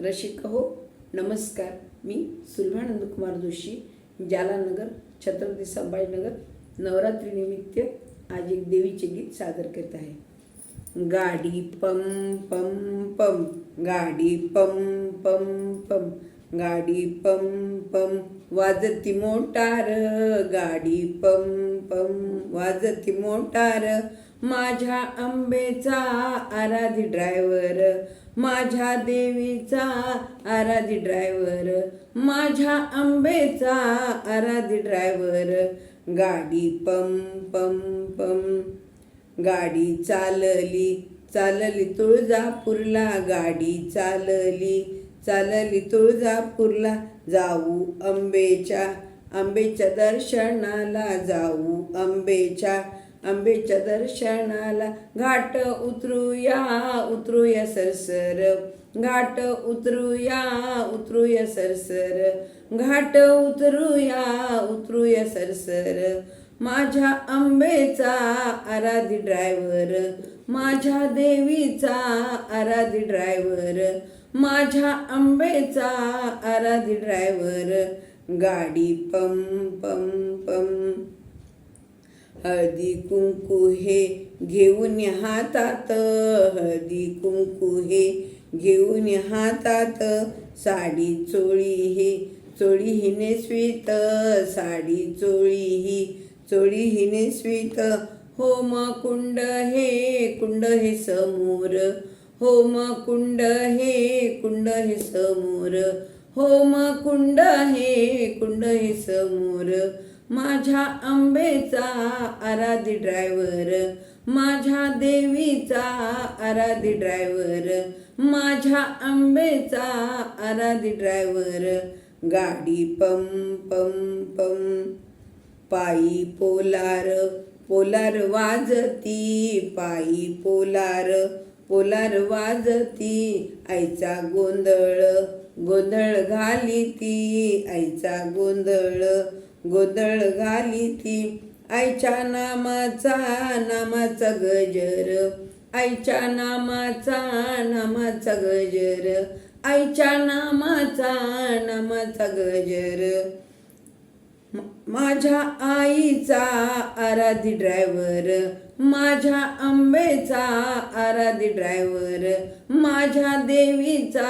रसिक हो नमस्कार. मी सुलभानंद कुमार जोशी जालानगर छत्रपती संभाजीनगर नवरात्रीनिमित्त आज एक देवीचे गीत सादर करत आहे. गाडी पम पम पम गाडी पम पम पम गाडी पम पम वाजती मोटार गाडी पम पम वाजती मोटार माझ्या आंबेचा आराधी ड्रायव्हर माझ्या देवीचा आराधी ड्रायव्हर माझ्या आंबेचा आराधी ड्रायव्हर. गाडी पम पम पम. गाडी चालली चालली तुळजापूरला. गाडी चालली चालली तुळजापूरला. जाऊ अंबेच्या आंबेच्या दर्शनाला जाऊ अंबेच्या आंबेच्या दर्शनाला घाट उतरूया उतरूया सरसर. घाट उतरूया उतरूया सरसर. घाट उतरूया उतरूया सरसर. माझ्या आंबेचा आराधी ड्रायव्हर. माझ्या देवीचा आराधी ड्रायव्हर. माझ्या आंबेचा आराधी ड्रायव्हर. गाडी पम पम पम हळदी कुंकू हे घेऊन हातात हळदी कुंकू हे घेऊन हातात साडी चोळी हे चोळी हिने स्वीत साडी चोळी ही चोळी हिने स्वीत होम कुंड हे कुंड हे समोर होम कुंड हे कुंड हे समोर होम कुंड हे कुंड हे समोर. माझ्या आंबेचा आराधी ड्रायव्हर माझ्या देवीचा आराधी ड्रायव्हर माझ्या आंबेचा आराधी ड्रायव्हर गाडी पम पम पम पायी पोलार पोलार वाजती पायी पोलार पोलार वाजती आईचा गोंधळ गोंधळ घाली ती आईचा गोंधळ गोंधळ घाली ती. आईच्या नामाचा नामाचा गजर. आईच्या नामाचा नामाचा गजर. आईच्या नामाचा नामाचा गजर. माझ्या आईचा आराधी ड्रायव्हर. माझ्या आंबेचा आराधी ड्रायव्हर. माझ्या देवीचा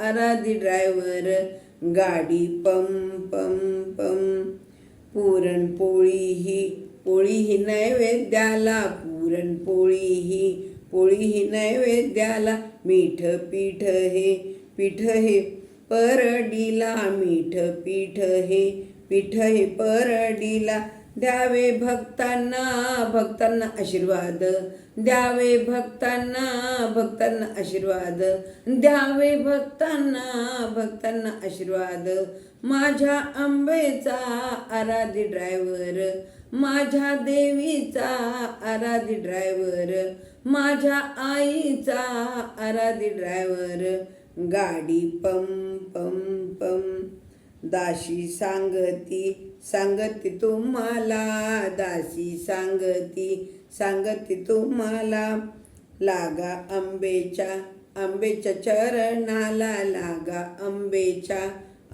आराधी ड्रायव्हर. गाडी पम पम पम पुरणपोळी ही पोळी ही नैवेद्याला पुरणपोळी ही पोळी ही नैवेद्याला मीठ पीठ हे पीठ हे परडीला मीठ पीठ हे पीठ हे परडीला द्यावे भक्तांना भक्तांना आशीर्वाद. द्यावे भक्तांना भक्तांना आशीर्वाद. द्यावे भक्तांना भक्तांना आशीर्वाद. माझ्या आंबेचा आराधी ड्रायव्हर. माझ्या देवीचा आराधी ड्रायव्हर. माझ्या आईचा आराधी ड्रायव्हर. गाडी पम पम पम दाशी सांगती सांगती तुम्हाला दासी सांगती सांगती तुम्हाला. लागा आंबेच्या आंबेच्या चरणाला लागा आंबेच्या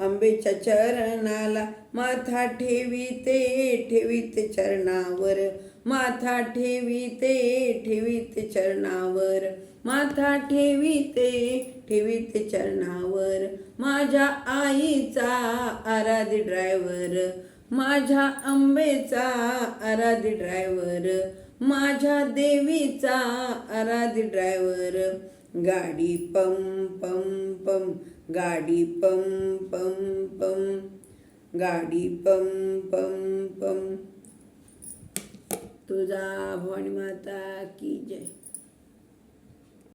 आंबेच्या चरणाला. माथा ठेवीते ठेवीते चरणावर. माथा ठेवीते ठेवीत चरणावर. माथा ठेवीते ठेवीत चरणावर. माझ्या आईचा आराधी ड्रायव्हर. माझ्या आंबेचा आराधी ड्रायव्हर. माझ्या देवीचा आराधी ड्रायव्हर. गाडी पम पम पम. गाडी पम पम पम. गाडी पम पम पम. तुझा भवानी माता की जय.